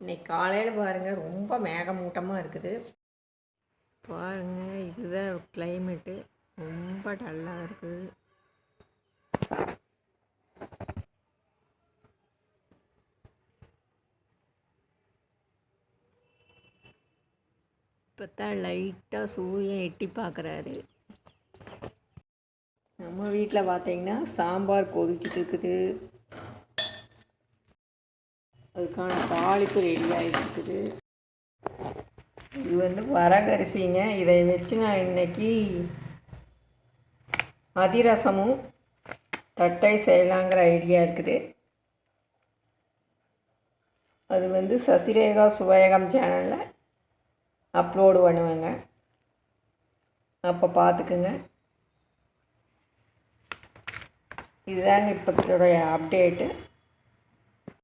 இன்னைக்கு காலையில் பாருங்கள் ரொம்ப மேகமூட்டமாக இருக்குது. பாருங்கள் இதுதான் கிளைமேட்டு ரொம்ப டல்லாக இருக்குது. இப்போ தான் லைட்டாக சூரியன் எட்டி பார்க்குறாரு நம்ம வீட்டில் பார்த்தீங்கன்னா சாம்பார் கொதிச்சுட்டு இருக்குது. அதுக்கான தாளிப்பு ரெடியாக இருக்குது இது வந்து வரகரிசிங்க. இதை வச்சு நான் இன்னைக்கு அதிரசமும் தட்டை செய்யலாங்கிற ஐடியா இருக்குது. அது வந்து சசிரேகா சுவையகம் சேனலில் அப்லோடு பண்ணுவேங்க. அப்போ பார்த்துக்குங்க இதுதாங்க இப்போத்தோடைய அப்டேட்டு